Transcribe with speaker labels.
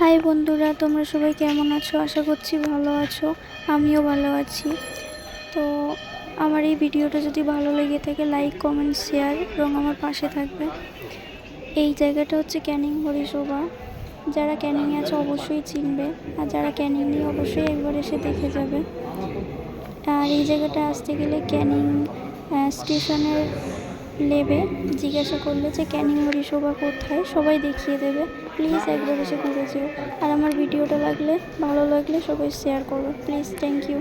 Speaker 1: High বন্ধুরা, তোমরা সবাই কেমন আছো? আশা করছি ভালো আছো। আমিও ভালো আছি। তো আমার এই ভিডিওটা যদি ভালো লেগে থাকে লাইক কমেন্ট শেয়ার এবং আমার পাশে থাকবে। এই জায়গাটা হচ্ছে ক্যানিং হরিসভা যারা ক্যানিংয়ে আছে, অবশ্যই চিনবে। আর যারা ক্যানিং নিয়ে, অবশ্যই একবার এসে দেখে যাবে। আর এই জায়গাটা আসতে গেলে ক্যানিং স্টেশনের লেবে জিজ্ঞাসা করলে যে, ক্যানিং হরিসভা কোথায়? সবাই দেখিয়ে দেবে। প্লিজ একবার এসে ঘুরে যেও। আর আমার ভিডিওটা লাগলে, ভালো লাগলে সবাই শেয়ার করো। Please thank you